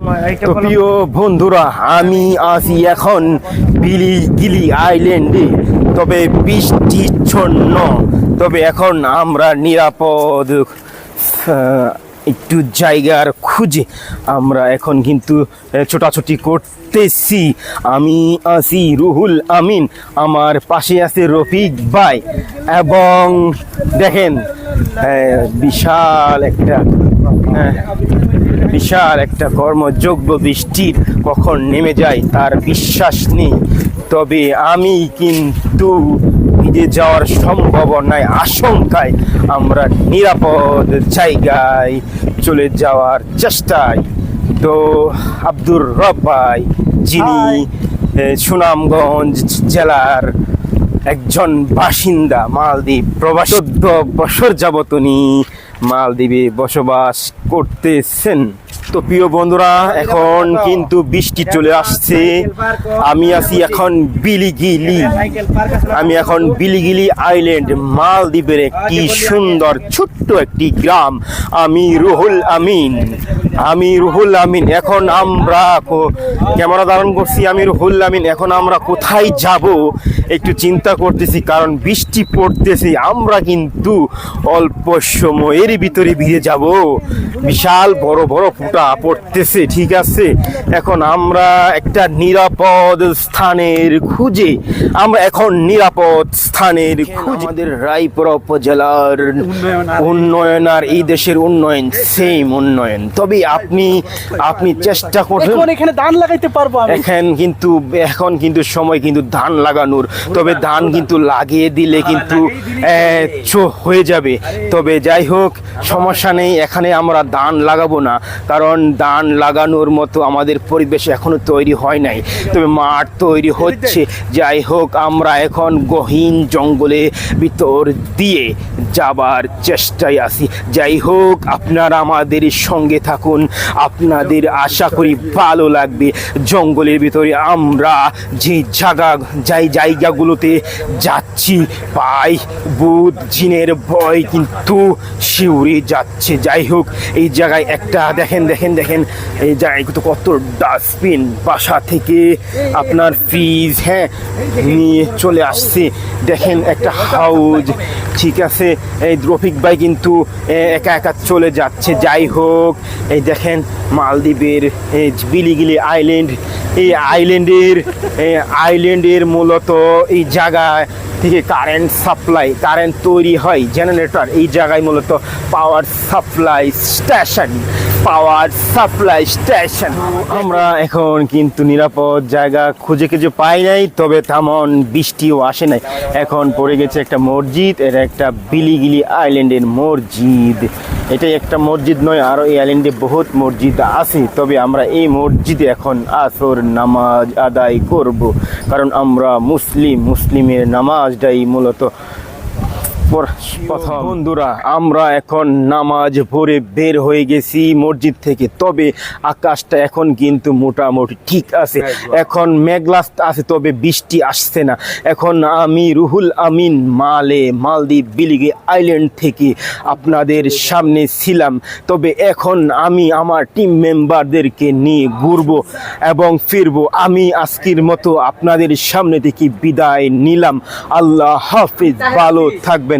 তো প্রিয় বন্ধুরা আমি আছি এখন বিলি গিলি আইল্যান্ডে। তবে বৃষ্টিচ্ছন্ন। তবে এখন আমরা নিরাপদ একটু জায়গার খুঁজে আমরা এখন কিন্তু ছোটাছুটি করতেছি। আমি আছি রুহুল আমিন আমার পাশে আছে রফিক ভাই। এবং দেখেন বিশাল একটা আহ, বিশাল একটা কর্মযোগ্য বৃষ্টি কখন নেমে যায় তার বিশ্বাস নেই। তবে আমি কিন্তু ভিজে যাওয়ার সম্ভাবনায় আশঙ্কায় আমরা নিরাপদ জায়গায় চলে যাওয়ার চেষ্টায়। তো আব্দুর রব ভাই যিনি সুনামগঞ্জ জেলার একজন বাসিন্দা মালদ্বীপ প্রবাস চোদ্দ বছর যাবত উনি মালদ্বীপে বসবাস করতেছেন। তো প্রিয় বন্ধুরা, এখন কিন্তু বৃষ্টি চলে আসছে। আমি আছি এখন বিলিগিলি। আমি এখন বিলিগিলি আইল্যান্ড, মালদ্বীপের একটি সুন্দর ছোট্ট একটি গ্রাম। আমি রুহুল আমিন। আমি রুহুল আমিন এখন আমরা ক্যামেরা ধারণ করছি আমি রুহুল আমিন এখন আমরা কোথায় যাব একটু চিন্তা করতেছি কারণ বৃষ্টি পড়তেছে আমরা কিন্তু অল্প সময়ের ভিতরে ভিজে যাব। বিশাল বড় বড় ফুটা পড়তেছে ঠিক আছে? এখন আমরা একটা নিরাপদ স্থানের খুঁজে আমরা এখন নিরাপদ স্থানের খুঁজে। আমাদের রায়পুরা উপজেলার উন্নয়ন আর এই দেশের উন্নয়ন সেম উন্নয়ন। তবে আপনি আপনি চেষ্টা করবেন। এখন এখানে ধান লাগাইতে পারব এখন কিন্তু এখন কিন্তু সময় কিন্তু ধান লাগানোর। তবে ধান কিন্তু লাগিয়ে দিলে কিন্তু হয়ে যাবে। তবে যাই হোক সমস্যা নেই এখানে আমরা ধান লাগাবো না। কারণ ধান লাগানোর মতো আমাদের পরিবেশ এখনও তৈরি হয় নাই। তবে মাঠ তৈরি হচ্ছে। যাই হোক আমরা এখন গহীন জঙ্গলে ভিতর দিয়ে যাবার চেষ্টায় আছি। যাই হোক, আপনারা আমাদের সঙ্গে থাকুন। আপনাদের আশা করি ভালো লাগবে। জঙ্গলের ভিতরে আমরা যে জায়গা যাই জায়গাগুলোতে যাচ্ছি, পাই বুধ, জিনের ভয় কিন্তু শিউরে যাচ্ছে। যাই হোক, এই জায়গায় একটা, দেখেন দেখেন দেখেন, এই জায়গায় তো কত ডাস্টবিন বাসা থেকে আপনার ফ্রিজ হ্যাঁ নিয়ে চলে আসছে। দেখেন একটা হাউজ, ঠিক আছে? এই রফিক ভাই কিন্তু একা একা চলে যাচ্ছে। যাই হোক, এই দেখেন মালদ্বীপের বিলিগিলি আইল্যান্ড এই আইল্যান্ডের আইল্যান্ডের মূলত এই জায়গায় থেকে কারেন্ট সাপ্লাই কারেন্ট তৈরি হয় জেনারেটর এই জায়গায় মূলত power supply station power supply station আমরা এখন কিন্তু নিরাপদ জায়গা খুঁজে খুঁজে পাই নাই, তবে তেমন বৃষ্টিও আসে নাই। এখন পড়ে গেছে একটা মসজিদ, এটা একটা বিলিগিলি আইল্যান্ডের মসজিদ। এটাই একটা মসজিদ নয় আরও এই আইল্যান্ডে বহুত মসজিদ আছে। তবে আমরা এই মসজিদে এখন আসর নামাজ আদায় করব। কারণ আমরা মুসলিম, মুসলিমের নামাজটাই মূলত বন্ধুরা আমরা এখন নামাজ ভরে বের হয়ে গেছি মসজিদ থেকে। তবে আকাশটা এখন কিন্তু মোটামুটি ঠিক আছে। এখন মেঘলাস আছে তবে বৃষ্টি আসছে না। এখন আমি রুহুল আমিন মালে মালদ্বীপ বিলিগে আইল্যান্ড থেকে আপনাদের সামনে ছিলাম। তবে এখন আমি আমার টিম মেম্বারদেরকে নিয়ে ঘুরবো এবং ফিরবো। আমি আজকের মতো আপনাদের সামনে থেকে বিদায় নিলাম। আল্লাহ হাফিজ ভালো থাকবেন।